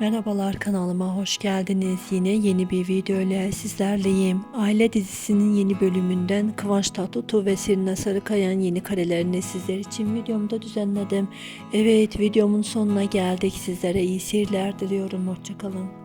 Merhabalar kanalıma hoş geldiniz. Yine yeni bir video ile sizlerleyim. Aile dizisinin yeni bölümünden Kıvanç Tatlıtuğ ve Sirina Sarıkayan yeni karelerini sizler için videomda düzenledim. Evet videomun sonuna geldik. Sizlere iyi seyirler diliyorum. Hoşçakalın.